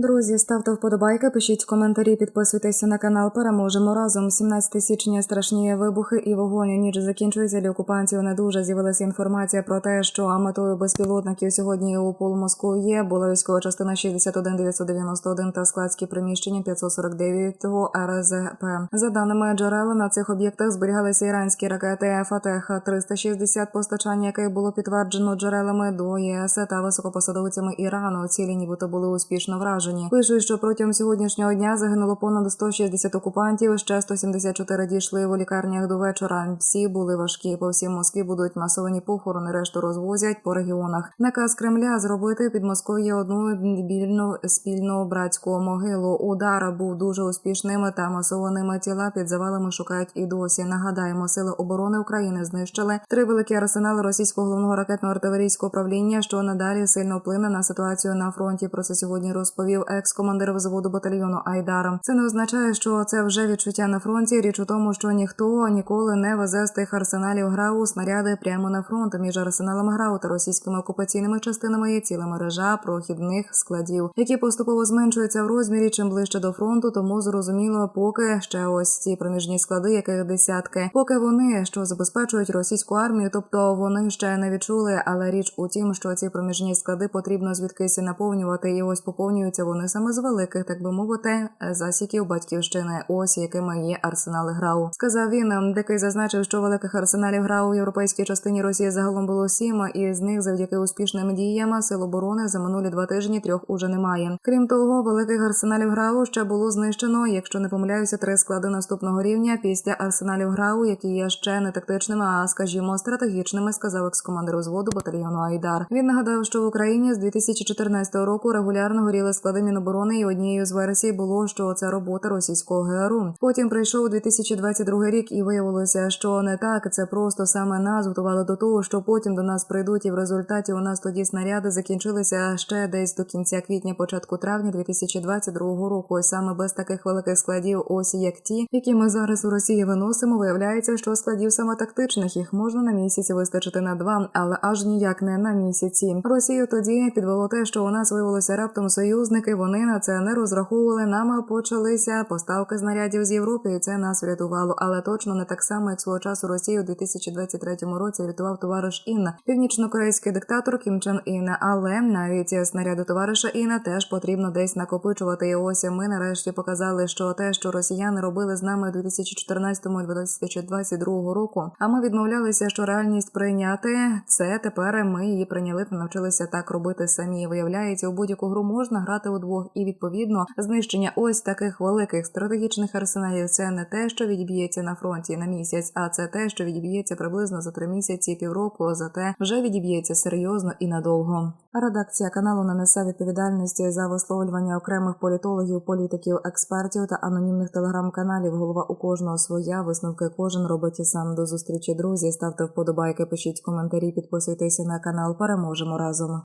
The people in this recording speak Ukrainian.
Друзі, ставте вподобайки, пишіть коментарі, підписуйтеся на канал. Переможемо разом. 17 січня страшні вибухи і вогонь. Ніч закінчується для окупантів. Не дуже з'явилася інформація про те, що метою безпілотників сьогодні у полумозку є. Була військова частина 61991 та складські приміщення 549 РЗП. За даними джерел, на цих об'єктах зберігалися іранські ракети Фатех 360 постачання, яких було підтверджено джерелами до ЄС та високопосадовцями Ірану. Цілі нібито були успішно вражені. Пишуть, що протягом сьогоднішнього дня загинуло понад 160 окупантів. Ще 174 дійшли у лікарнях до вечора. Всі були важкі. По всій Москві будуть масовані похорони. Решту розвозять по регіонах. Наказ Кремля зробити під Москвою одну більну спільну братську могилу. Удар був дуже успішним та масованими тіла під завалами шукають і досі. Нагадаємо, сили оборони України знищили три великі арсенали російського головного ракетно-артилерійського управління, що надалі сильно вплине на ситуацію на фронті. Про це сьогодні розповів екс-командир взводу батальйону Айдар. Це не означає, що це вже відчуття на фронті. Річ у тому, що ніхто ніколи не везе з тих арсеналів ГРАУ снаряди прямо на фронт. Між арсеналами ГРАУ та російськими окупаційними частинами є ціла мережа прохідних складів, які поступово зменшуються в розмірі. Чим ближче до фронту, тому зрозуміло, поки ще ось ці проміжні склади, яких десятки, поки вони що забезпечують російську армію, тобто вони ще не відчули. Але річ у тім, що ці проміжні склади потрібно звідкись наповнювати, і ось поповнюються вони саме з великих, так би мовити, засіків батьківщини. Ось якими є арсенали ГРАУ. Сказав він. Дикий зазначив, що великих арсеналів ГРАУ в європейській частині Росії загалом було сім, і з них завдяки успішним діям сил оборони за минулі два тижні трьох уже немає. Крім того, великих арсеналів ГРАУ ще було знищено, якщо не помиляюся, три склади наступного рівня після арсеналів ГРАУ, які є ще не тактичними, а скажімо, стратегічними, сказав екс-командир узводу батальйону Айдар. Він нагадав, що в Україні з 2014 року регулярно горіли склади Міноборони, і однією з версій було, що це робота російського ГРУ. Потім прийшов 2022 рік, і виявилося, що не так. Це просто саме нас готували до того, що потім до нас прийдуть, і в результаті у нас тоді снаряди закінчилися ще десь до кінця квітня, початку травня 2022 року. Ось саме без таких великих складів, ось як ті, які ми зараз у Росії виносимо. Виявляється, що складів саме тактичних їх можна на місяці вистачити на два, але аж ніяк не на місяці. Росію тоді підвело те, що у нас виявилося раптом союзники. Вони на це не розраховували. Нам почалися поставки знарядів з Європи, і це нас врятувало. Але точно не так само, як свого часу Росію у 2023 році врятував товариш Інна, північно-корейський диктатор Кім Чен Ін. Але навіть снаряди товариша Інна теж потрібно десь накопичувати. І ось ми нарешті показали, що те, що росіяни робили з нами у 2014 і 2022 року. А ми відмовлялися, що реальність прийняти це тепер ми її прийняли та навчилися так робити самі. Виявляється, у будь-яку гру можна грати удвох, і відповідно знищення ось таких великих стратегічних арсеналів. Це не те, що відіб'ється на фронті на місяць, а це те, що відіб'ється приблизно за три місяці, півроку. Зате вже відіб'ється серйозно і надовго. Редакція каналу не несе відповідальності за висловлювання окремих політологів, політиків, експертів та анонімних телеграм-каналів. Голова у кожного своя висновки кожен робить сам до зустрічі. Друзі ставте вподобайки, пишіть коментарі, підписуйтеся на канал. Переможемо разом.